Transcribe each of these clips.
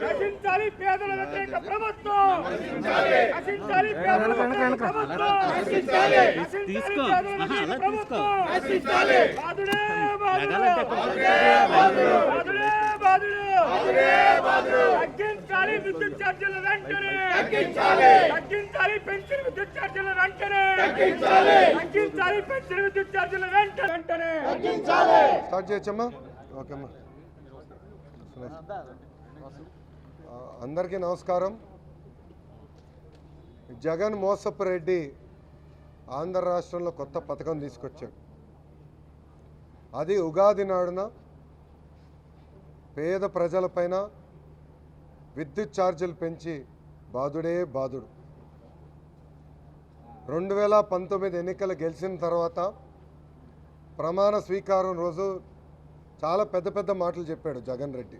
నశించాలి పేదల వ్యతిరేక ప్రభుత్వం. నశించాలి పేదల వ్యతిరేక ప్రభుత్వం. నశించాలి తీసుకో. అలా తీసుకో. ప్రభుత్వం. నశించాలి బాధుడే బాధుడు లగాలంటే బాధుడే బాధుడే బాధుడు తగ్గించాలి విద్యుత్ ఛార్జీలు వెంటనే. తగ్గించాలి. తగ్గించాలి పెన్షన్ విద్యుత్ ఛార్జీలు వెంటనే. తగ్గించాలి. తగ్గించాలి పెన్షన్ విద్యుత్ ఛార్జీలు వెంటనే. వెంటనే స్టార్ట్ చేయొచ్చమ్మా? ఓకేమ్మా అందరికీ నమస్కారం. జగన్ మోసపు రెడ్డి ఆంధ్ర రాష్ట్రంలో కొత్త పథకం తీసుకొచ్చాడు అది ఉగాది నాడున పేద ప్రజలపైన విద్యుత్ ఛార్జీలు పెంచి బాధుడే బాధుడు రెండు వేల పంతొమ్మిది ఎన్నికలు గెలిచిన తర్వాత ప్రమాణ స్వీకారం రోజు చాలా పెద్ద పెద్ద మాటలు చెప్పాడు జగన్ రెడ్డి.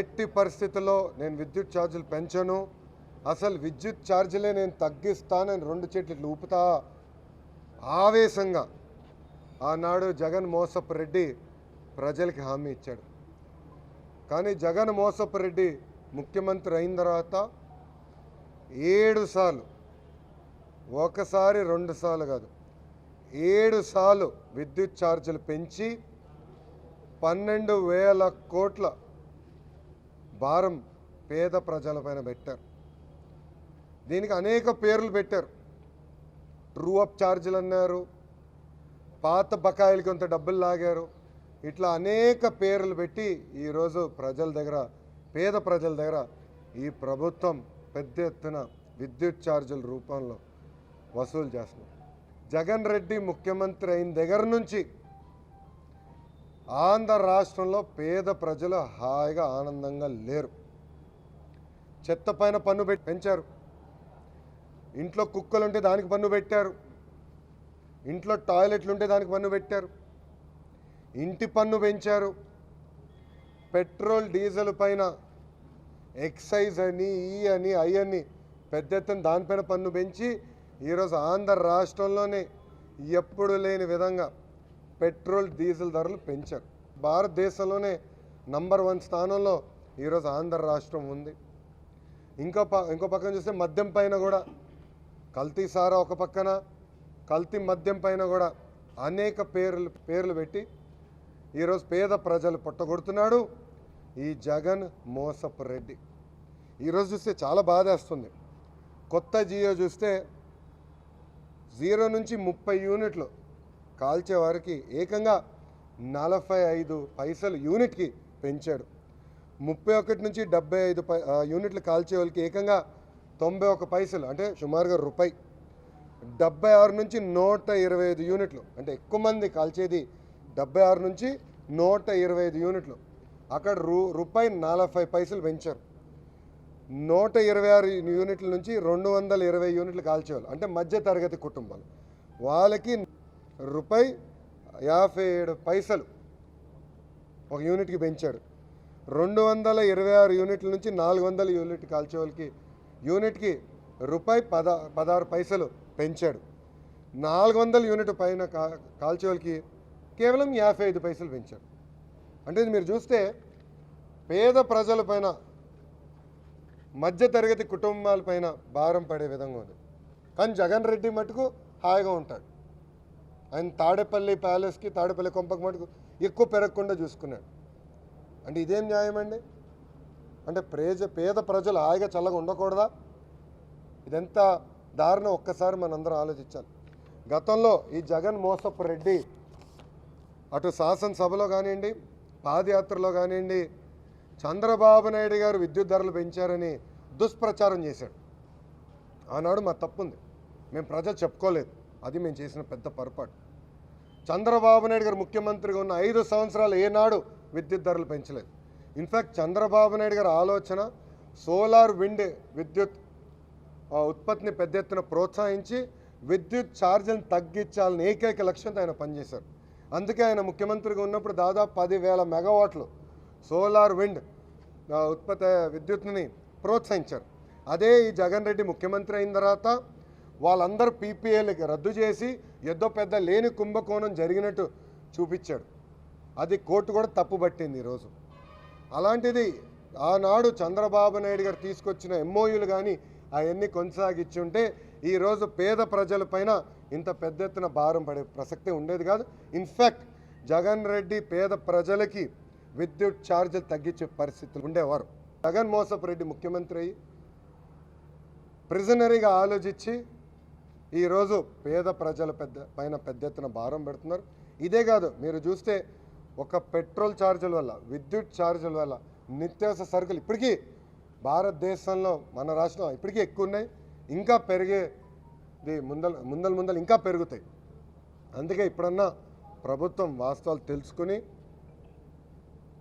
ఎట్టి పరిస్థితుల్లో నేను విద్యుత్ ఛార్జీలు పెంచను అసలు విద్యుత్ ఛార్జీలే నేను తగ్గిస్తానని రెండు చెట్లు ఇట్లా ఊపుతా ఆవేశంగా ఆనాడు జగన్ మోసపు రెడ్డి ప్రజలకి హామీ ఇచ్చాడు. కానీ జగన్ మోసపు రెడ్డి ముఖ్యమంత్రి అయిన తర్వాత ఏడు సార్లు ఒకసారి రెండు సార్లు కాదు ఏడు సార్లు విద్యుత్ ఛార్జీలు పెంచి పన్నెండు వేల కోట్ల భారం పేద ప్రజలపైన పెట్టారు. దీనికి అనేక పేర్లు పెట్టారు. ట్రూ అప్ ఛార్జీలు అన్నారు పాత బకాయిలకి కొంత డబ్బులు లాగారు ఇట్లా అనేక పేర్లు పెట్టి ఈరోజు ప్రజల దగ్గర పేద ప్రజల దగ్గర ఈ ప్రభుత్వం పెద్ద ఎత్తున విద్యుత్ ఛార్జీల రూపంలో వసూలు చేస్తుంది జగన్ రెడ్డి ముఖ్యమంత్రి అయిన దగ్గర నుంచి ఆంధ్ర రాష్ట్రంలో పేద ప్రజలు హాయిగా ఆనందంగా లేరు. చెత్త పైన పన్ను పెట్టి పెంచారు. ఇంట్లో కుక్కలుంటే దానికి పన్ను పెట్టారు. ఇంట్లో టాయిలెట్లు ఉంటే దానికి పన్ను పెట్టారు. ఇంటి పన్ను పెంచారు. పెట్రోల్ డీజిల్ పైన ఎక్సైజ్ అని ఈ అని ఐ అని పెద్ద ఎత్తున దానిపైన పన్ను పెంచి ఈరోజు ఆంధ్ర రాష్ట్రంలోనే ఎప్పుడు లేని విధంగా పెట్రోల్ డీజిల్ ధరలు పెంచారు. భారతదేశంలోనే నంబర్ వన్ స్థానంలో ఈరోజు ఆంధ్ర రాష్ట్రం ఉంది. ఇంకో ప ఇంకో పక్కన చూస్తే మద్యం పైన కూడా కల్తీ సారా ఒక పక్కన కల్తీ మద్యం పైన కూడా అనేక పేర్లు పేర్లు పెట్టి ఈరోజు పేద ప్రజలు పుట్టగొడుతున్నాడు. ఈ జగన్ మోసపు రెడ్డి. ఈరోజు చూస్తే చాలా బాధేస్తుంది. కొత్త జియో చూస్తే జీరో నుంచి ముప్పై యూనిట్లు కాల్చే వారికి ఏకంగా నలభై ఐదు పైసలు యూనిట్కి పెంచాడు. ముప్పై ఒకటి నుంచి డెబ్బై ఐదు పై యూనిట్లు కాల్చే వాళ్ళకి ఏకంగా తొంభై ఒక పైసలు అంటే సుమారుగా రూపాయి. డెబ్బై ఆరు నుంచి నూట ఇరవై ఐదు యూనిట్లు అంటే ఎక్కువ మంది కాల్చేది డెబ్బై ఆరు నుంచి నూట ఇరవై ఐదు యూనిట్లు. అక్కడ రూ రూపాయి నలభై పైసలు పెంచారు. నూట ఇరవై ఆరు యూనిట్ల నుంచి రెండు వందల ఇరవై యూనిట్లు కాల్చేవాళ్ళు. అంటే మధ్య తరగతి కుటుంబాలు. వాళ్ళకి రూపాయి యాభై ఏడు పైసలు ఒక యూనిట్కి పెంచాడు రెండు వందల ఇరవై ఆరు యూనిట్ల నుంచి నాలుగు వందల యూనిట్ కాల్చే వాళ్ళకి యూనిట్కి రూపాయి పద పదహారు పైసలు పెంచాడు. నాలుగు వందల యూనిట్ పైన కా కాల్చే వాళ్ళకి కేవలం యాభై ఐదు పైసలు పెంచారు. అంటే ఇది మీరు చూస్తే పేద ప్రజల పైన మధ్యతరగతి కుటుంబాలపైన భారం పడే విధంగా ఉంది. కానీ జగన్ రెడ్డి మటుకు హాయిగా ఉంటాడు. ఆయన తాడేపల్లి ప్యాలెస్కి తాడేపల్లి కొంపకి మటుకు ఎక్కువ పెరగకుండా చూసుకున్నాడు. అంటే ఇదేం న్యాయం అండి? అంటే ప్రేజ పేద ప్రజలు హాయిగా చల్లగా ఉండకూడదా? ఇదెంత దారుణం. ఒక్కసారి మనందరం ఆలోచించాలి. గతంలో ఈ జగన్ మోసపు రెడ్డి అటు శాసనసభలో కానివ్వండి పాదయాత్రలో కానివ్వండి చంద్రబాబు నాయుడు గారు విద్యుత్ ధరలు పెంచారని దుష్ప్రచారం చేశాడు. ఆనాడు మా తప్పుంది. మేము ప్రజలు చెప్పుకోలేదు. అది మేము చేసిన పెద్ద పొరపాటు. చంద్రబాబు నాయుడు గారు ముఖ్యమంత్రిగా ఉన్న ఐదు సంవత్సరాలు ఏనాడు విద్యుత్ ధరలు పెంచలేదు. ఇన్ఫ్యాక్ట్ చంద్రబాబు నాయుడు గారి ఆలోచన సోలార్ విండ్ విద్యుత్ ఉత్పత్తిని పెద్ద ఎత్తున ప్రోత్సహించి విద్యుత్ ఛార్జీలను తగ్గించాలని ఏకైక లక్ష్యంతో ఆయన పనిచేశారు. అందుకే ఆయన ముఖ్యమంత్రిగా ఉన్నప్పుడు దాదాపు పదివేల మెగావాట్లు సోలార్ విండ్ ఉత్పత్తి విద్యుత్ని ప్రోత్సహించారు. అదే ఈ జగన్ రెడ్డి ముఖ్యమంత్రి అయిన తర్వాత వాళ్ళందరూ పీపీఏలకి రద్దు చేసి ఎద్దో పెద్ద లేని కుంభకోణం జరిగినట్టు చూపించాడు. అది కోర్టు కూడా తప్పుపట్టింది ఈరోజు అలాంటిది ఆనాడు చంద్రబాబు నాయుడు గారు తీసుకొచ్చిన ఎంఓయూలు కానీ అవన్నీ కొనసాగించుంటే ఈరోజు పేద ప్రజల పైన ఇంత పెద్ద ఎత్తున భారం పడే ప్రసక్తి ఉండేది కాదు. ఇన్ఫ్యాక్ట్ జగన్ రెడ్డి పేద ప్రజలకి విద్యుత్ ఛార్జీలు తగ్గించే పరిస్థితులు ఉండేవారు. జగన్ మోసపు రెడ్డి ముఖ్యమంత్రి అయ్యి ప్రిజనరీగా ఆలోచించి ఈరోజు పేద ప్రజల పెద్ద పైన పెద్ద ఎత్తున భారం పెడుతున్నారు. ఇదే కాదు మీరు చూస్తే ఒక పెట్రోల్ ఛార్జీల వల్ల విద్యుత్ ఛార్జీల వల్ల నిత్యావసర సరుకులు ఇప్పటికీ భారతదేశంలో మన రాష్ట్రం ఇప్పటికీ ఎక్కువ ఉన్నాయి. ఇంకా పెరిగే ఇది ముందల ముందల ముందలు ఇంకా పెరుగుతాయి. అందుకే ఇప్పుడన్నా ప్రభుత్వం వాస్తవాలు తెలుసుకుని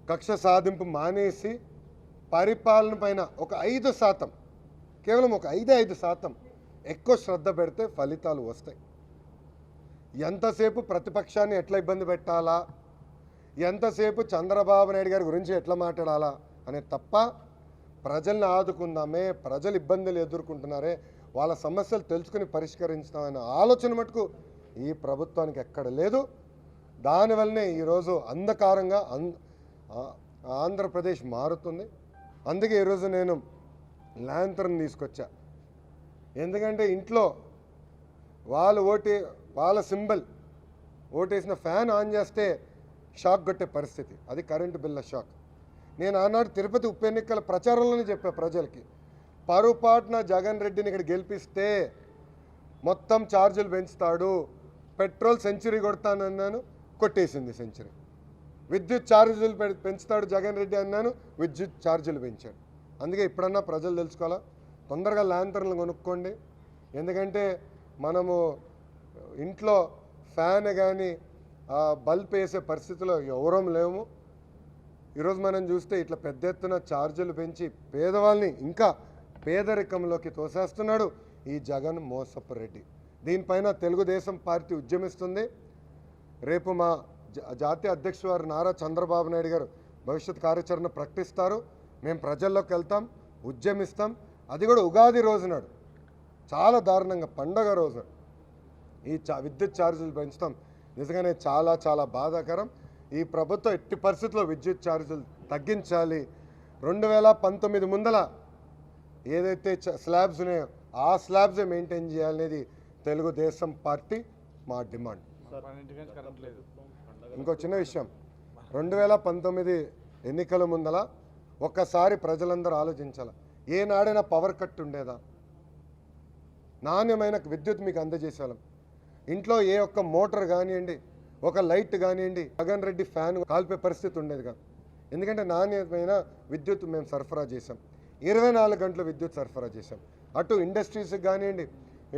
కక్ష సాధింపు మానేసి పరిపాలన పైన ఒక ఐదు శాతం కేవలం ఒక ఐదే ఐదు శాతం ఎక్కువ శ్రద్ధ పెడితే ఫలితాలు వస్తాయి. ఎంతసేపు ప్రతిపక్షాన్ని ఎట్లా ఇబ్బంది పెట్టాలా? ఎంతసేపు చంద్రబాబు నాయుడు గారి గురించి ఎట్లా మాట్లాడాలా? అనే తప్ప ప్రజల్ని ఆదుకుందామే ప్రజలు ఇబ్బందులు ఎదుర్కొంటున్నారే వాళ్ళ సమస్యలు తెలుసుకుని పరిష్కరించుదామనే ఆలోచన మటుకు ఈ ప్రభుత్వానికి ఎక్కడ లేదు. దానివల్లనే ఈరోజు అంధకారంగా అన్ ఆంధ్రప్రదేశ్ మారుతుంది. అందుకే ఈరోజు నేను ల్యాంతర్ని తీసుకొచ్చా. ఎందుకంటే ఇంట్లో వాళ్ళు ఓటే వాళ్ళ సింబల్ ఓటేసిన ఫ్యాన్ ఆన్ చేస్తే షాక్ కొట్టే పరిస్థితి. అది కరెంటు బిల్ల షాక్. నేను ఆనాడు తిరుపతి ఉప ఎన్నికల ప్రచారంలోనే చెప్పా ప్రజలకి. పరుపాటున జగన్ రెడ్డిని ఇక్కడ గెలిపిస్తే మొత్తం ఛార్జీలు పెంచుతాడు. పెట్రోల్ సెంచరీ కొడతానన్నాను కొట్టేసింది సెంచరీ. విద్యుత్ ఛార్జీలు పె- పెంచుతాడు జగన్ రెడ్డి అన్నాను విద్యుత్ ఛార్జీలు పెంచాడు. అందుకే ఇప్పుడన్నా ప్రజలు తెలుసుకోవాలా? తొందరగా ల్యాంతర్లు కొనుక్కోండి. ఎందుకంటే మనము ఇంట్లో ఫ్యాన్ కానీ బల్బ్ వేసే పరిస్థితిలో ఎవరం లేము. ఈరోజు మనం చూస్తే ఇట్లా పెద్ద ఎత్తున ఛార్జీలు పెంచి పేదవాళ్ళని ఇంకా పేదరికంలోకి తోసేస్తున్నాడు ఈ జగన్ మోసపు రెడ్డి దీనిపైన తెలుగుదేశం పార్టీ ఉద్యమిస్తుంది. రేపు మా జా- జాతీయ అధ్యక్షుడు వారు నారా చంద్రబాబు నాయుడు గారు భవిష్యత్ కార్యాచరణ ప్రకటిస్తారు. మేము ప్రజల్లోకి వెళ్తాం ఉద్యమిస్తాం. అది కూడా ఉగాది రోజు నాడు చాలా దారుణంగా పండగ రోజు. ఈ చా విద్యుత్ ఛార్జీలు పెంచుతాం. నిజంగానే చాలా చాలా బాధాకరం. ఈ ప్రభుత్వం ఎట్టి పరిస్థితుల్లో విద్యుత్ ఛార్జీలు తగ్గించాలి. రెండు వేల పంతొమ్మిది ముందల ఏదైతే స్లాబ్స్ ఉన్నాయో ఆ స్లాబ్సే మెయింటైన్ చేయాలనేది తెలుగుదేశం పార్టీ మా డిమాండ్. ఇంకో చిన్న విషయం. రెండు వేల పంతొమ్మిది ఎన్నికల ముందల ఒక్కసారి ప్రజలందరూ ఆలోచించాలి? ఏనాడైనా పవర్ కట్ ఉండేదా? నాణ్యమైన విద్యుత్ మీకు అందజేసేవాళ్ళం. ఇంట్లో ఏ ఒక్క మోటార్ కానివ్వండి ఒక లైట్ కానివ్వండి జగన్ రెడ్డి ఫ్యాన్ కాల్పే పరిస్థితి ఉండేది కాదు ఎందుకంటే నాణ్యమైన విద్యుత్ మేము సరఫరా చేసాం ఇరవై నాలుగు గంటలు విద్యుత్ సరఫరా చేసాం అటు ఇండస్ట్రీస్కి కానివ్వండి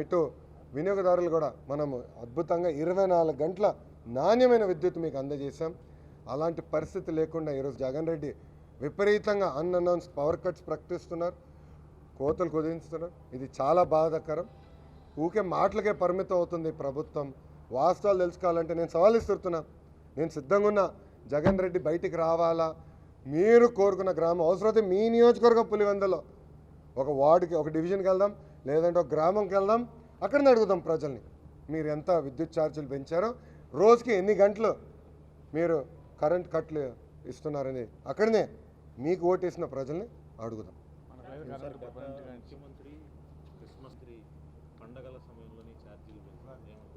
ఇటు వినియోగదారులు కూడా మనము అద్భుతంగా ఇరవై నాలుగు గంటల నాణ్యమైన విద్యుత్ మీకు అందజేసాం అలాంటి పరిస్థితి లేకుండా ఈరోజు జగన్ రెడ్డి విపరీతంగా అన్అనౌన్స్ పవర్ కట్స్ ప్రకటిస్తున్నారు. కోతలు కుదించుతున్నారు. ఇది చాలా బాధాకరం. ఊకే మాటలకే పరిమితం అవుతుంది ప్రభుత్వం. వాస్తవాలు తెలుసుకోవాలంటే నేను సవాల్ ఇస్తున్నా నేను సిద్ధంగా ఉన్నా. జగన్ రెడ్డి బయటికి రావాలా? మీరు కోరుకున్న గ్రామం అవసరమైతే మీ నియోజకవర్గం పులివెందలో. ఒక వార్డుకి ఒక డివిజన్కి వెళ్దాం లేదంటే ఒక గ్రామంకి వెళ్దాం. అక్కడనే అడుగుదాం ప్రజల్ని. మీరు ఎంత విద్యుత్ ఛార్జీలు పెంచారో రోజుకి ఎన్ని గంటలు మీరు కరెంట్ కట్లు ఇస్తున్నారని అక్కడనే మీకు ఓటేసిన ప్రజల్ని అడుగుదాం?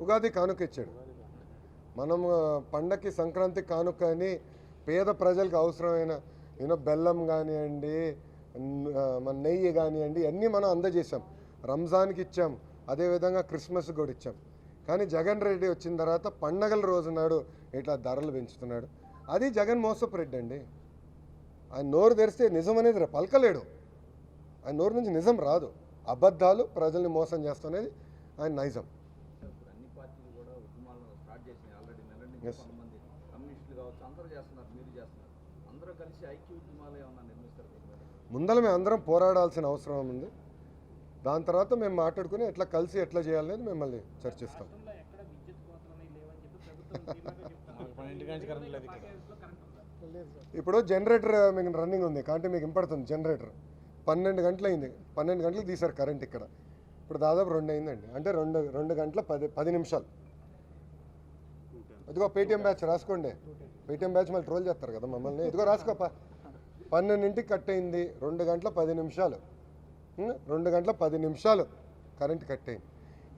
ఉగాది కానుక ఇచ్చాడు. మనం ఆ, పండక్కి సంక్రాంతి కానుక అని పేద ప్రజలకు అవసరమైన యూనో బెల్లం కానివ్వండి మన నెయ్యి కానివ్వండి అన్నీ మనం అందజేసాం రంజాన్కి ఇచ్చాం. అదేవిధంగా క్రిస్మస్ కూడా ఇచ్చాం. కానీ జగన్ రెడ్డి వచ్చిన తర్వాత పండగల రోజు నాడు ఇట్లా ధరలు పెంచుతున్నాడు. అది జగన్ మోసపు రెడ్డి అండి. ఆయన నోరు తెరిస్తే నిజం అనేది పలకలేడు. ఆయన నోరు నుంచి నిజం రాదు. అబద్ధాలు ప్రజల్ని మోసం చేస్తున్నది ఆయన నైజం. ఇప్పుడు అన్ని పార్టీలు కూడా ఉద్యమాలను స్టార్ట్ చేసినాయి ఆల్రెడీ నెల నుంచి Yes. కొంతమంది కమ్యూనిస్టులు కావచ్చు అందరూ చేస్తున్నారు మీరు చేస్తున్నారు అందరూ కలిసి ఐక్య ఉద్యమాలు ఏమన్నా నిర్మిస్తారు దీని మీద? ముందర మేము అందరం పోరాడాల్సిన అవసరం ఉంది. దాని తర్వాత మేము మాట్లాడుకుని ఎట్లా కలిసి ఎట్లా చేయాలనేది మిమ్మల్ని చర్చిస్తాం. ఇప్పుడు జనరేటర్ మీకు రన్నింగ్ ఉంది కాబట్టి మీకు ఇంపడుతుంది జనరేటర్. పన్నెండు గంటలు అయింది పన్నెండు గంటలకు తీశారు కరెంట్ ఇక్కడ. ఇప్పుడు దాదాపు రెండు అయిందండి. అంటే రెండు రెండు గంటల పది పది నిమిషాలు. ఇదిగో పేటీఎం బ్యాచ్ రాసుకోండి. పేటీఎం బ్యాచ్ మళ్ళీ ట్రోల్ చేస్తారు కదా మమ్మల్ని. ఇదిగో రాసుకోపా పన్నెండింటికి కట్ అయింది. రెండు గంటల పది నిమిషాలు. రెండు గంటల పది నిమిషాలు కరెంట్ కట్ అయింది.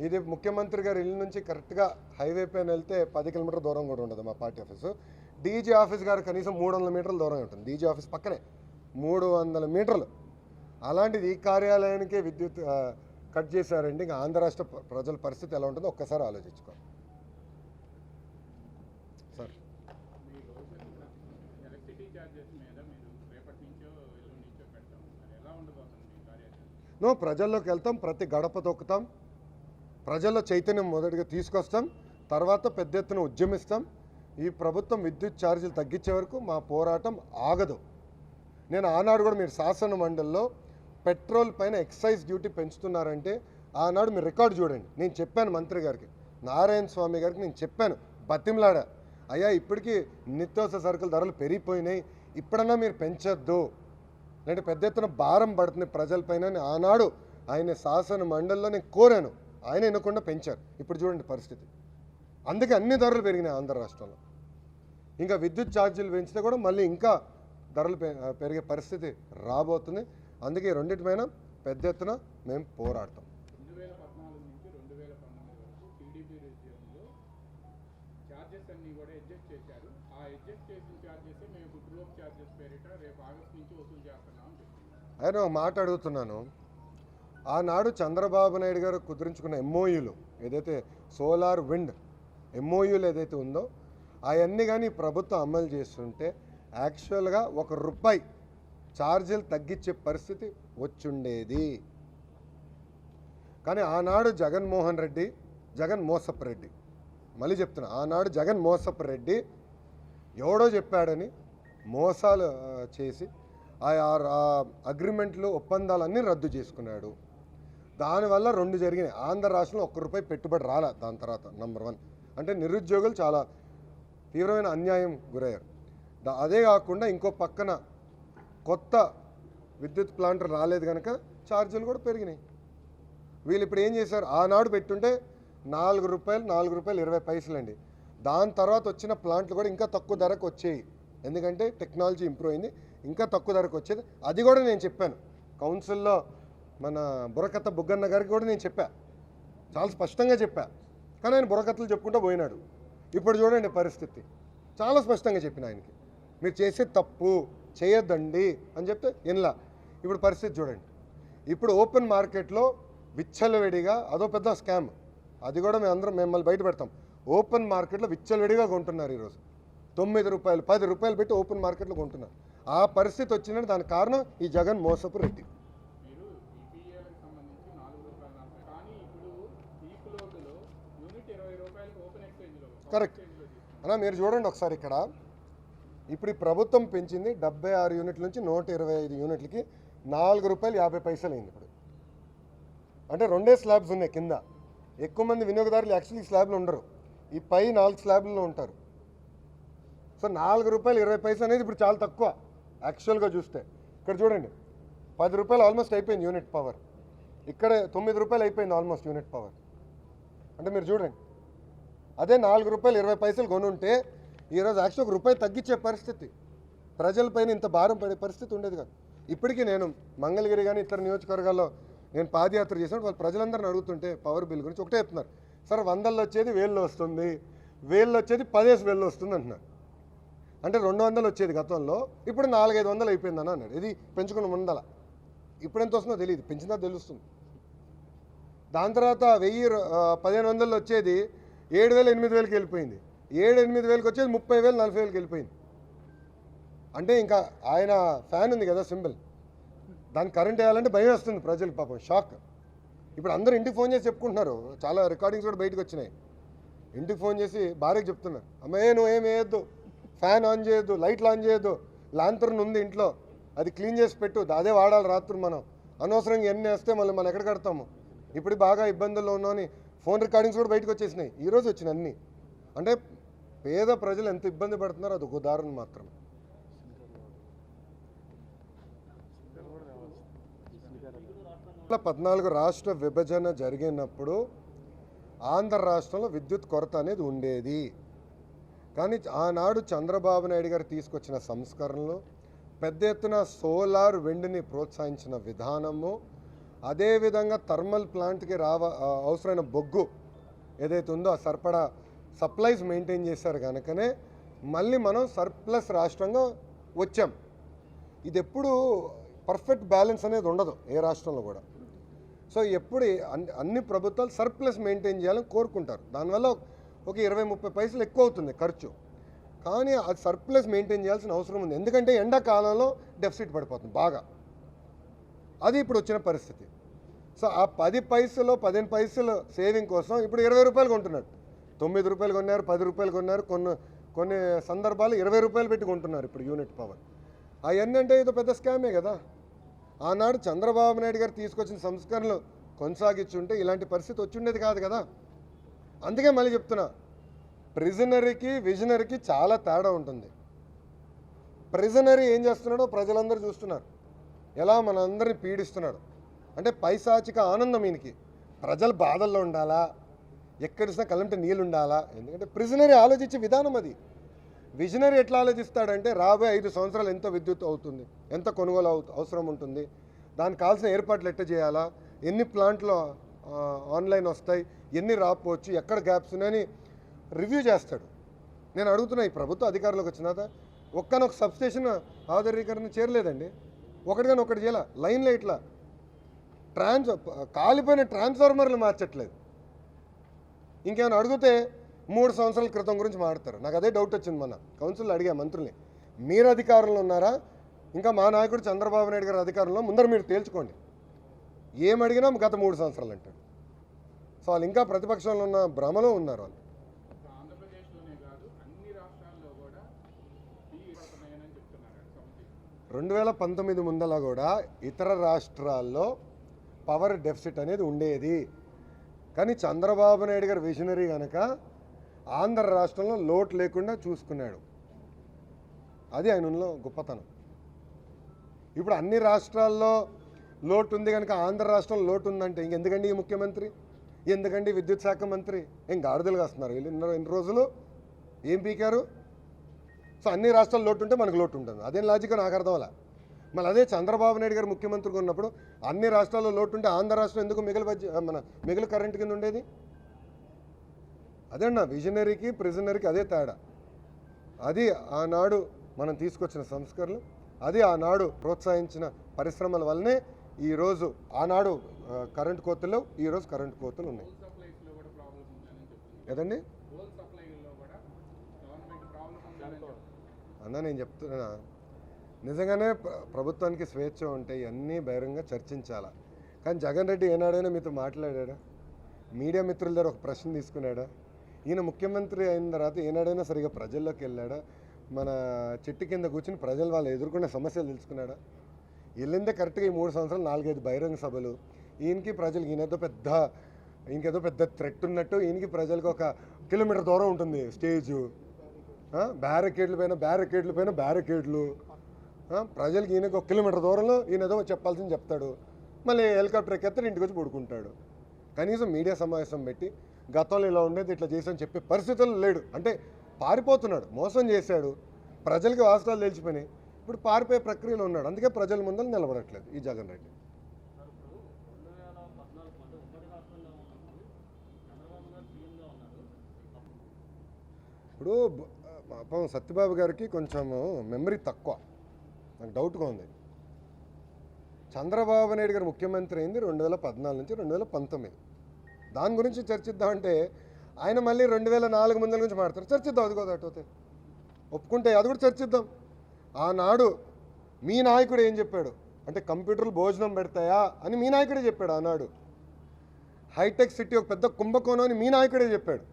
ఇది ముఖ్యమంత్రి గారి ఇల్లు నుంచి కరెక్ట్గా హైవే పైన వెళ్తే పది కిలోమీటర్ దూరం కూడా ఉండదు మా పార్టీ ఆఫీసు. డీజీ ఆఫీస్ గారు కనీసం మూడు వందల మీటర్ల దూరం ఉంటుంది. డీజీ ఆఫీస్ పక్కనే మూడు వందల మీటర్లు. అలాంటిది ఈ కార్యాలయానికే విద్యుత్ కట్ చేశారండి ఇంకా ఆంధ్ర రాష్ట్ర ప్ర- ప్రజల పరిస్థితి ఎలా ఉంటుందో ఒక్కసారి ఆలోచించుకో సార్ ఎలక్ట్రిసిటీ ఛార్జెస్ మీద మీరు రేపటి నుంచో ఎల్లుండి నుంచో పెడతాం మరి ఎలా ఉండబోతుంది మీ కార్యాచరణ నో ప్రజల్లోకి వెళ్తాం ప్రతి గడప తొక్కుతాం. ప్రజల్లో చైతన్యం మొదటిగా తీసుకొస్తాం తర్వాత పెద్ద ఎత్తున ఉద్యమిస్తాం. ఈ ప్రభుత్వం విద్యుత్ ఛార్జీలు తగ్గించే వరకు మా పోరాటం ఆగదు. నేను ఆనాడు కూడా మీరు శాసన మండలిలో పెట్రోల్ పైన ఎక్సైజ్ డ్యూటీ పెంచుతున్నారంటే ఆనాడు మీరు రికార్డు చూడండి. నేను చెప్పాను మంత్రి గారికి నారాయణ స్వామి గారికి నేను చెప్పాను బతిమలాడ అయ్యా ఇప్పటికీ నిత్యావసర సరుకుల ధరలు పెరిగిపోయినాయి ఇప్పుడన్నా మీరు పెంచొద్దు. అంటే పెద్ద ఎత్తున భారం పడుతుంది ప్రజలపైన అని ఆనాడు ఆయన శాసన మండలిలో నేను కోరాను. ఆయన వినకుండా పెంచారు. ఇప్పుడు చూడండి పరిస్థితి. అందుకే అన్ని ధరలు పెరిగినాయి ఆంధ్ర రాష్ట్రంలో. ఇంకా విద్యుత్ ఛార్జీలు పెంచితే కూడా మళ్ళీ ఇంకా ధరలు పె- పెరిగే పరిస్థితి రాబోతుంది. అందుకే రెండింటిపైన పెద్ద ఎత్తున మేము పోరాడతాం. ఆయన మాట అడుగుతున్నాను. ఆనాడు చంద్రబాబు నాయుడు గారు కుదిరించుకున్న ఎంఓయూలు ఏదైతే సోలార్ విండ్ ఎంఓయూలు ఏదైతే ఉందో అవన్నీ కానీ ప్రభుత్వం అమలు చేస్తుంటే యాక్చువల్గా ఒక రూపాయి ఛార్జీలు తగ్గించే పరిస్థితి వచ్చుండేది. కానీ ఆనాడు జగన్మోహన్ రెడ్డి జగన్ మోసప్ రెడ్డి. మళ్ళీ చెప్తున్నా ఆనాడు జగన్ మోసప్ రెడ్డి ఎవడో చెప్పాడని మోసాలు చేసి ఆ అగ్రిమెంట్లు ఒప్పందాలన్నీ రద్దు చేసుకున్నాడు. దానివల్ల రెండు జరిగినాయి. ఆంధ్ర రాష్ట్రంలో ఒక్క రూపాయి పెట్టుబడి రాలే దాని తర్వాత నంబర్ వన్ అంటే నిరుద్యోగులు చాలా తీవ్రమైన అన్యాయం గురయ్యారు. అదే కాకుండా ఇంకో పక్కన కొత్త విద్యుత్ ప్లాంట్ రాలేదు కనుక ఛార్జీలు కూడా పెరిగినాయి. వీళ్ళు ఇప్పుడు ఏం చేశారు? ఆనాడు పెట్టుంటే నాలుగు రూపాయలు నాలుగు రూపాయలు ఇరవై పైసలు అండి దాని తర్వాత వచ్చిన ప్లాంట్లు కూడా ఇంకా తక్కువ ధరకు వచ్చాయి. ఎందుకంటే టెక్నాలజీ ఇంప్రూవ్ అయింది. ఇంకా తక్కువ ధరకు వచ్చేది. అది కూడా నేను చెప్పాను. కౌన్సిల్లో మన బుర్రకథ బుగ్గన్న గారికి కూడా నేను చెప్పా. చాలా స్పష్టంగా చెప్పా. కానీ ఆయన బుర్రకథలు చెప్పుకుంటూ పోయినాడు. ఇప్పుడు చూడండి పరిస్థితి. చాలా స్పష్టంగా చెప్పిన ఆయనకి. మీరు చేసే తప్పు చేయొద్దండి అని చెప్తే ఇన్లా ఇప్పుడు పరిస్థితి చూడండి. ఇప్పుడు ఓపెన్ మార్కెట్లో విచ్చలవిడిగా అదో పెద్ద స్కామ్. అది కూడా మేము అందరం మిమ్మల్ని బయట పెడతాం. ఓపెన్ మార్కెట్లో విచ్చలవిడిగా కొంటున్నారు ఈరోజు. తొమ్మిది రూపాయలు పది రూపాయలు పెట్టి ఓపెన్ మార్కెట్లో కొంటున్నారు. ఆ పరిస్థితి వచ్చిందంటే దానికి కారణం ఈ జగన్ మోసపు రెడ్డి. కరెక్ట్ అన్నా మీరు చూడండి ఒకసారి ఇక్కడ. ఇప్పుడు ఈ ప్రభుత్వం పెంచింది డెబ్బై ఆరు యూనిట్ల నుంచి నూట ఇరవై ఐదు యూనిట్లకి నాలుగు రూపాయలు యాభై పైసలు అయింది ఇప్పుడు. అంటే రెండే స్లాబ్స్ ఉన్నాయి కింద. ఎక్కువ మంది వినియోగదారులు యాక్చువల్లీ ఈ స్లాబ్లు ఉండరు. ఈ పై నాలుగు స్లాబ్లలో ఉంటారు. సో నాలుగు రూపాయలు ఇరవై పైసలు అనేది ఇప్పుడు చాలా తక్కువ. యాక్చువల్గా చూస్తే. ఇక్కడ చూడండి పది రూపాయలు ఆల్మోస్ట్ అయిపోయింది యూనిట్ పవర్ ఇక్కడ తొమ్మిది రూపాయలు అయిపోయింది ఆల్మోస్ట్ యూనిట్ పవర్ అంటే మీరు చూడండి అదే నాలుగు రూపాయలు ఇరవై పైసలు కొనుంటే ఈరోజు యాక్చువల్ ఒక రూపాయి తగ్గించే పరిస్థితి. ప్రజలపైన ఇంత భారం పడే పరిస్థితి ఉండేది కాదు. ఇప్పటికీ నేను మంగళగిరి కానీ ఇతర నియోజకవర్గాల్లో నేను పాదయాత్ర చేసినప్పుడు వాళ్ళు ప్రజలందరిని అడుగుతుంటే పవర్ బిల్ గురించి ఒకటే చెప్తున్నారు. సార్ వందల్లో వచ్చేది వేల్లో వస్తుంది. వేల్లో వచ్చేది పదేసి వేల్లో వస్తుంది అంటున్నారు. అంటే రెండు వందలు వచ్చేది గతంలో ఇప్పుడు నాలుగైదు వందలు అయిపోయిందని అన్నాడు. ఇది పెంచుకుని ముందల. ఇప్పుడు ఎంత వస్తుందో తెలియదు. పెంచినా తెలుస్తుంది. దాని తర్వాత వెయ్యి పదిహేను వందలు వచ్చేది ఏడు వేలు ఎనిమిది వేలకి వెళ్ళిపోయింది. ఏడు ఎనిమిది వేలకి వచ్చేది ముప్పై వేలు నలభై వేలకి వెళ్ళిపోయింది. అంటే ఇంకా ఆయన ఫ్యాన్ ఉంది కదా సింబల్. దాన్ని కరెంట్ వేయాలంటే భయం వస్తుంది ప్రజలకు పాపం షాక్. ఇప్పుడు అందరూ ఇంటికి ఫోన్ చేసి చెప్పుకుంటున్నారు. చాలా రికార్డింగ్స్ కూడా బయటకు వచ్చినాయి. ఇంటికి ఫోన్ చేసి భార్యకు చెప్తున్నారు. అమ్మాయి నువ్వు ఏం వేయొద్దు. ఫ్యాన్ ఆన్ చేయొద్దు లైట్లు ఆన్ చేయొద్దు లాంతర్న్ ఉంది ఇంట్లో అది క్లీన్ చేసి పెట్టు అదే వాడాలి రాత్రి మనం. అనవసరంగా ఎన్ని వేస్తే మళ్ళీ మనం ఎక్కడ కడతాము? ఇప్పుడు బాగా ఇబ్బందుల్లో ఉన్నామని ఫోన్ రికార్డింగ్స్ కూడా బయటకు వచ్చేసినాయి. ఈరోజు వచ్చినాయి అన్నీ. అంటే పేద ప్రజలు ఎంత ఇబ్బంది పడుతున్నారో అది ఒక ఉదాహరణ మాత్రమే పద్నాలుగు రాష్ట్ర విభజన జరిగినప్పుడు ఆంధ్ర రాష్ట్రంలో విద్యుత్ కొరత అనేది ఉండేది. కానీ ఆనాడు చంద్రబాబు నాయుడు గారు తీసుకొచ్చిన సంస్కరణలు పెద్ద ఎత్తున సోలార్ విండ్ని ప్రోత్సహించిన విధానము అదేవిధంగా థర్మల్ ప్లాంట్కి రావ అవసరమైన బొగ్గు ఏదైతే ఉందో ఆ సరిపడా సప్లైస్ మెయింటైన్ చేశారు కనుకనే మళ్ళీ మనం సర్ప్లస్ రాష్ట్రంగా వచ్చాం. ఇది ఎప్పుడు పర్ఫెక్ట్ బ్యాలెన్స్ అనేది ఉండదు ఏ రాష్ట్రంలో కూడా. సో ఎప్పుడు అన్ని అన్ని ప్రభుత్వాలు సర్ప్లస్ మెయింటైన్ చేయాలని కోరుకుంటారు. దానివల్ల ఒక ఇరవై ముప్పై పైసలు ఎక్కువ అవుతుంది ఖర్చు. కానీ అది సర్ప్లస్ మెయింటైన్ చేయాల్సిన అవసరం ఉంది. ఎందుకంటే ఎండాకాలంలో డెఫిసిట్ పడిపోతుంది బాగా. అది ఇప్పుడు వచ్చిన పరిస్థితి. సో ఆ పది పైసలు పదిహేను పైసలు సేవింగ్ కోసం ఇప్పుడు ఇరవై రూపాయలు కొంటున్నాడు తొమ్మిది రూపాయలు కొన్నారు పది రూపాయలు కొన్నారు కొన్ని కొన్ని సందర్భాలు ఇరవై రూపాయలు పెట్టి కొంటున్నారు ఇప్పుడు యూనిట్ పవర్ అవన్నీ అంటే ఇది పెద్ద స్కామే కదా. ఆనాడు చంద్రబాబు నాయుడు గారు తీసుకొచ్చిన సంస్కరణలు కొనసాగించుంటే ఇలాంటి పరిస్థితి వచ్చిండేది కాదు కదా. అందుకే మళ్ళీ చెప్తున్నా ప్రిజనరీకి విజనరీకి చాలా తేడా ఉంటుంది. ప్రిజనరీ ఏం చేస్తున్నాడో ప్రజలందరూ చూస్తున్నారు. ఎలా మనందరినీ పీడిస్తున్నాడు. అంటే పైశాచిక ఆనందం ఈయనకి. ప్రజలు బాధల్లో ఉండాలా? ఎక్కడిసినా కలంటే నీళ్ళు ఉండాలా? ఎందుకంటే ప్రిజనరీ ఆలోచించే విధానం అది. విజనరీ ఎట్లా ఆలోచిస్తాడంటే రాబోయే ఐదు సంవత్సరాలు ఎంత విద్యుత్ అవుతుంది. ఎంత కొనుగోలు అవు అవసరం ఉంటుంది. దానికి కావాల్సిన ఏర్పాట్లు ఎట్ట చేయాలా? ఎన్ని ప్లాంట్లు ఆన్లైన్ వస్తాయి ఎన్ని రాకపోవచ్చు ఎక్కడ గ్యాప్స్ ఉన్నాయని రివ్యూ చేస్తాడు. నేను అడుగుతున్నా ఈ ప్రభుత్వ అధికారులకు వచ్చినాక ఒక్కనొక సబ్స్టేషన్ ఆధునీకరణ చేరలేదండి. ఒకటిగాని ఒకటి చేయాల? లైన్లో ఇట్లా ట్రాన్స్ కాలిపోయిన ట్రాన్స్ఫార్మర్లు మార్చట్లేదు. ఇంకేమైనా అడిగితే మూడు సంవత్సరాల క్రితం గురించి మాట్లాడతారు. నాకు అదే డౌట్ వచ్చింది మొన్న. కౌన్సిల్ అడిగా మంత్రుల్ని మీరు అధికారంలో ఉన్నారా? ఇంకా మా నాయకుడు చంద్రబాబు నాయుడు గారి అధికారంలో ముందర మీరు తేల్చుకోండి. ఏం అడిగినా? గత మూడు సంవత్సరాలు అంటాడు. సో వాళ్ళు ఇంకా ప్రతిపక్షంలో ఉన్న భ్రమలో ఉన్నారు వాళ్ళు. రెండు వేల పంతొమ్మిది ముందల కూడా ఇతర రాష్ట్రాల్లో పవర్ డెఫిసిట్ అనేది ఉండేది. కానీ చంద్రబాబు నాయుడు గారి విజనరీ కనుక ఆంధ్ర రాష్ట్రంలో లోటు లేకుండా చూసుకున్నాడు. అది ఆయనలో గొప్పతనం. ఇప్పుడు అన్ని రాష్ట్రాల్లో లోటు ఉంది కనుక ఆంధ్ర రాష్ట్రంలో లోటు ఉందంటే ఇంకెందుకండి ఈ ముఖ్యమంత్రి? ఎందుకండి విద్యుత్ శాఖ మంత్రి? ఏం గాడిదలు కాస్తున్నారు? వీళ్ళు ఎన్ని రోజులు ఏం పీకారు? సో అన్ని రాష్ట్రాలు లోటు ఉంటే మనకు లోటు ఉంటుంది అదేం లాజిక్ నాకు అర్థం అలా మళ్ళీ అదే చంద్రబాబు నాయుడు గారు ముఖ్యమంత్రిగా ఉన్నప్పుడు అన్ని రాష్ట్రాల్లో లోటు ఉంటే ఆంధ్ర రాష్ట్రం ఎందుకు మిగిలి మన మిగిలి కరెంట్ కింద ఉండేది? అదే అన్నా విజనరీకి ప్రిజనరీకి అదే తేడా. అది ఆనాడు మనం తీసుకొచ్చిన సంస్కరణలు అది ఆనాడు ప్రోత్సహించిన పరిశ్రమల వల్లనే ఈరోజు ఆనాడు కరెంటు కరెంట్ కోతలు ఈరోజు కరెంట్ కోతలు ఉన్నాయి. ఏదండి? అన్నా అన్న నేను చెప్తున్నా. నిజంగానే ప్రభుత్వానికి స్వేచ్ఛ ఉంటే ఇవన్నీ బహిరంగంగా చర్చించాలా? కానీ జగన్ రెడ్డి ఏనాడైనా మీతో మాట్లాడాడా? మీడియా మిత్రుల దగ్గర ఒక ప్రశ్న తీసుకున్నాడా? ఈయన ముఖ్యమంత్రి అయిన తర్వాత ఏనాడైనా సరిగా ప్రజల్లోకి వెళ్ళాడా? మన చెట్టు కింద కూర్చుని ప్రజలు వాళ్ళు ఎదుర్కొనే సమస్యలు తెలుసుకున్నాడా? వెళ్ళిందే కరెక్ట్గా ఈ మూడు సంవత్సరాలు నాలుగైదు బహిరంగ సభలు. ఈయనకి ప్రజలు ఈయనేదో పెద్ద ఈయనకేదో పెద్ద థ్రెట్ ఉన్నట్టు ఈయనకి ప్రజలకు ఒక కిలోమీటర్ దూరం ఉంటుంది స్టేజు. బ్యారికేడ్ల పైన బ్యారికేడ్ల పైన బ్యారికేడ్లు ఆ, ప్రజలకి ఈయనకు ఒక కిలోమీటర్ దూరంలో ఈయన ఏదో చెప్పాల్సింది చెప్తాడు. మళ్ళీ హెలికాప్టర్ ఎక్కేస్తారు ఇంటికి వచ్చి పడుకుంటాడు. కనీసం మీడియా సమావేశం పెట్టి గతంలో ఇలా ఉండేది ఇట్లా చేసాని చెప్పే పరిస్థితులు లేడు. అంటే పారిపోతున్నాడు మోసం చేశాడు. ప్రజలకి వాస్తవాలు తెలిసిపోయినాయి. ఇప్పుడు పారిపోయే ప్రక్రియలో ఉన్నాడు. అందుకే ప్రజల ముందర నిలబడట్లేదు ఈ జగన్ రెడ్డి. ఇప్పుడు పాపం సత్యబాబు గారికి కొంచెం మెమరీ తక్కువ. నాకు డౌట్గా ఉంది. చంద్రబాబు నాయుడు గారు ముఖ్యమంత్రి అయింది రెండు వేల పద్నాలుగు నుంచి రెండు వేల పంతొమ్మిది. దాని గురించి చర్చిద్దామంటే ఆయన మళ్ళీ రెండు వేల నాలుగు మంది నుంచి మాట్లాడతారు. చర్చిద్దాం అది కూడా అటు ఒప్పుకుంటే అది కూడా చర్చిద్దాం. ఆనాడు మీ నాయకుడు ఏం చెప్పాడు? అంటే కంప్యూటర్లు భోజనం పెడతాయా అని మీ నాయకుడే చెప్పాడు ఆనాడు. హైటెక్ సిటీ ఒక పెద్ద కుంభకోణం అని మీ నాయకుడే చెప్పాడు.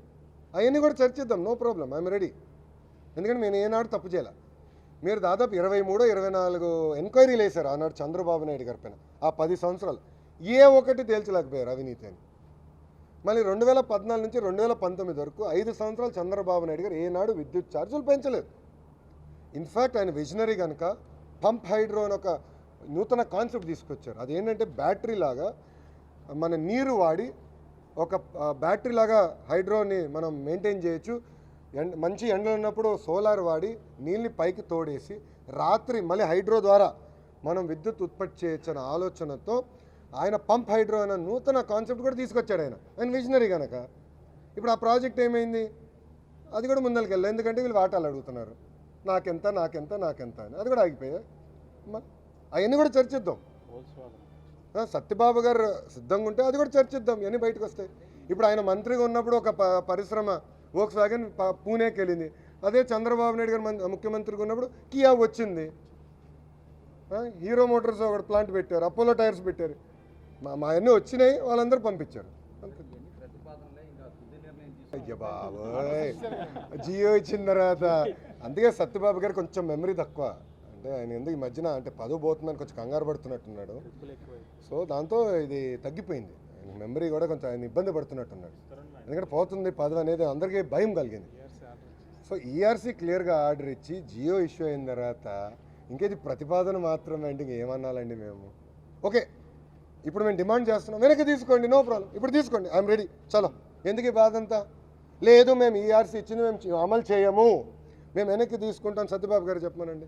అవన్నీ కూడా చర్చిద్దాం నో ప్రాబ్లం ఐఎమ్ రెడీ. ఎందుకంటే నేను ఏనాడు తప్పు చేయాల. మీరు దాదాపు ఇరవై మూడు ఇరవై నాలుగు ఎంక్వైరీలు వేశారు ఆనాడు చంద్రబాబు నాయుడు గారి పైన. ఆ పది సంవత్సరాలు ఏ ఒకటి తేల్చలేకపోయారు అవినీతి అని. మళ్ళీ రెండు వేల పద్నాలుగు నుంచి రెండు వేల పంతొమ్మిది వరకు ఐదు సంవత్సరాలు చంద్రబాబు నాయుడు గారు ఏనాడు విద్యుత్ ఛార్జీలు పెంచలేదు. ఇన్ఫ్యాక్ట్ ఆయన విజనరీ కనుక పంప్ హైడ్రో అని ఒక నూతన కాన్సెప్ట్ తీసుకొచ్చారు. అదేంటంటే బ్యాటరీ లాగా మన నీరు వాడి ఒక బ్యాటరీ లాగా హైడ్రోని మనం మెయింటైన్ చేయొచ్చు. ఎండ మంచి ఎండలు ఉన్నప్పుడు సోలార్ వాడి నీళ్ళని పైకి తోడేసి రాత్రి మళ్ళీ హైడ్రో ద్వారా మనం విద్యుత్ ఉత్పత్తి చేయొచ్చు అనే ఆలోచనతో ఆయన పంప్ హైడ్రో అనే నూతన కాన్సెప్ట్ కూడా తీసుకొచ్చాడు ఆయన. ఆయన విజనరీ కనుక ఇప్పుడు ఆ ప్రాజెక్ట్ ఏమైంది? అది కూడా ముందరికి వెళ్ళాలి ఎందుకంటే వీళ్ళు వాటాలు అడుగుతున్నారు. నాకెంత నాకెంత నాకెంత అని. అది కూడా ఆగిపోయాయి మరి అవన్నీ కూడా చర్చిద్దాం. సత్యబాబు గారు సిద్ధంగా ఉంటే అది కూడా చర్చిద్దాం. ఇవన్నీ బయటకు వస్తాయి. ఇప్పుడు ఆయన మంత్రిగా ఉన్నప్పుడు ఒక పరిశ్రమ వోక్స్ వ్యాగన్ ప- పూణేకి వెళ్ళింది. అదే చంద్రబాబు నాయుడు గారు ముఖ్యమంత్రిగా ఉన్నప్పుడు కియా వచ్చింది. హీరో మోటార్స్ ఒకటి ప్లాంట్ పెట్టారు. అపోలో టైర్స్ పెట్టారు. మా మా అన్నీ వచ్చినాయి. వాళ్ళందరూ పంపించారు. అంతే. అయ్య బాబోయ్. జియో ఇచ్చిన తర్వాత అందుకే సత్యబాబు గారు కొంచెం మెమరీ తక్కువ. అంటే ఆయన ఎందుకు ఈ మధ్యన అంటే పదవి పోతుందని కొంచెం కంగారు పడుతున్నట్టున్నాడు. సో దాంతో ఇది తగ్గిపోయింది. ఆయన మెమరీ కూడా కొంచెం ఆయన ఇబ్బంది పడుతున్నట్టున్నాడు. ఎందుకంటే పోతుంది పదవి అనేది అందరికీ భయం కలిగింది. సో ఈఆర్సీ క్లియర్గా ఆర్డర్ ఇచ్చి జియో ఇష్యూ అయిన తర్వాత ఇంకేది ప్రతిపాదన మాత్రమే అంటే ఇంకేమన్నాలండి మేము? ఓకే ఇప్పుడు మేము డిమాండ్ చేస్తున్నాం. వెనక్కి తీసుకోండి నో ప్రాబ్లం. ఇప్పుడు తీసుకోండి. I'm ready. చలో. ఎందుకు ఈ బాధ అంతా? లేదు మేము ఈఆర్సీ ఇచ్చింది మేము అమలు చేయము. మేము వెనక్కి తీసుకుంటాం. సత్యబాబు గారు చెప్పమనండి.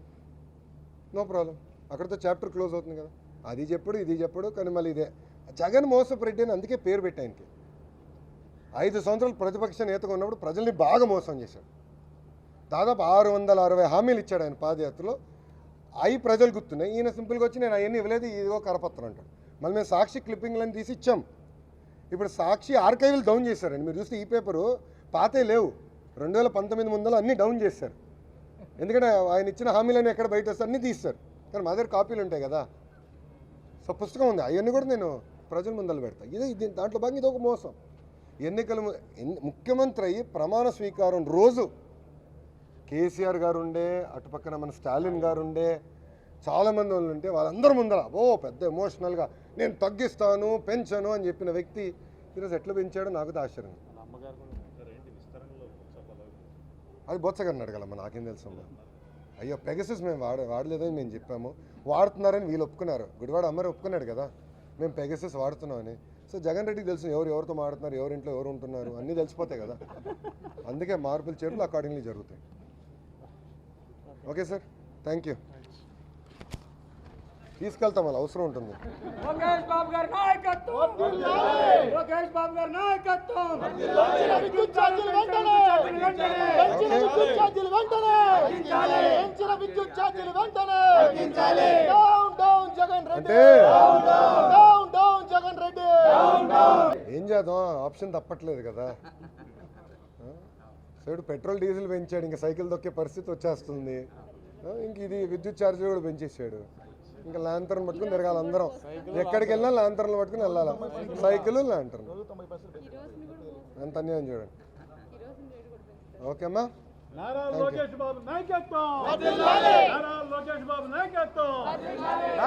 No problem. అక్కడితో చాప్టర్ క్లోజ్ అవుతుంది కదా. అది చెప్పుడు ఇది చెప్పడు కానీ మళ్ళీ ఇదే. జగన్ మోసపు రెడ్డి అని అందుకే పేరు పెట్టాయనికి ఐదు సంవత్సరాలు ప్రతిపక్ష నేతగా ఉన్నప్పుడు ప్రజల్ని బాగా మోసం చేశాడు. దాదాపు ఆరు వందల అరవై హామీలు ఇచ్చాడు ఆయన పాదయాత్రలో. అవి ప్రజలు గుర్తున్నాయి. ఈయన సింపుల్గా వచ్చి నేను అవన్నీ ఇవ్వలేదు ఇదిగో కరపత్రం అంటాడు. మళ్ళీ మేము సాక్షి క్లిప్పింగ్లను తీసి ఇచ్చాం. ఇప్పుడు సాక్షి ఆర్కైవ్లు డౌన్ చేశారండి. మీరు చూస్తే ఈ పేపరు పాతే లేవు. రెండు వేల పంతొమ్మిది ముందర అన్నీ డౌన్ చేశారు. ఎందుకంటే ఆయన ఇచ్చిన హామీలన్నీ ఎక్కడ బయట వస్తే అన్నీ తీస్తారు కానీ మా దగ్గర కాపీలు ఉంటాయి కదా. సో పుస్తకం ఉంది. అవన్నీ కూడా నేను ప్రజల ముందర పెడతా. ఇది దీని దాంట్లో భాగంగా ఇది ఒక మోసం. ఎన్నికలు ఎన్ని- ముఖ్యమంత్రి అయ్యి ప్రమాణ స్వీకారం రోజు కేసీఆర్ గారు ఉండే అటు పక్కన మన స్టాలిన్ గారు ఉండే చాలామంది వాళ్ళు ఉంటే వాళ్ళందరి ముందర ఓ పెద్ద ఎమోషనల్గా నేను తగ్గిస్తాను పెంచను అని చెప్పిన వ్యక్తి ఈరోజు ఎట్లా పెంచాడో నాకు అది ఆశ్చర్యం వాళ్ళ అమ్మగారు కూడా సార్ ఏంటి విస్తరణలో కొత్త పదవి అది బొత్సగారిని అడగలమ్మా నాకేం తెలుసమ్మా. అయ్యో పెగసిస్ మేము వాడ వాడలేదని మేము చెప్పాము. వాడుతున్నారని వీళ్ళు ఒప్పుకున్నారు. గుడివాడ అమ్మారు ఒప్పుకున్నాడు కదా. మేము పెగసిస్ వాడుతున్నామని సో జగన్ రెడ్డికి తెలుసు ఎవరు ఎవరితో మాడుతున్నారు ఎవరి ఇంట్లో ఎవరు ఉంటున్నారు అన్నీ తెలిసిపోతాయి కదా. అందుకే మార్పులు చేరులు అకార్డింగ్లీ జరుగుతాయి. Okay sir. థ్యాంక్ యూ తీసుకెళ్తాం అలా అవసరం ఉంటుంది. లోకేష్ బాబు గారి నాయకత్వం! లోకేష్ బాబు గారి నాయకత్వం! విద్యుత్ ఛార్జీలు వెంటనే పెంచిన విద్యుత్ ఛార్జీలు వెంటనే! పెంచిన విద్యుత్ ఛార్జీలు వెంటనే! Down down Jagan Reddy! అంటే? Down down Jagan Reddy! ఏం చేద్దాం? ఆప్షన్ తప్పట్లేదు కదా? సైడ్ పెట్రోల్ డీజిల్ పెంచాడు. ఇంకా సైకిల్ దొక్కే పరిస్థితి వచ్చేస్తుంది? ఇంక ఇది విద్యుత్ ఛార్జీలు కూడా పెంచేసాడు. ఇంకా ల్యాంతర్న్ పట్టుకుని తిరగాలి అందరం. ఎక్కడికి వెళ్ళినా ల్యాంతర్లు పట్టుకుని వెళ్ళాలి. సైకిల్ ల్యాంతర్న్ ఎంత అన్యాయం చూడండి. ఓకేమ్మా నారా. లోకేష్ బాబు నాయకత్వం. నారా లోకేష్ బాబు నాయకత్వం.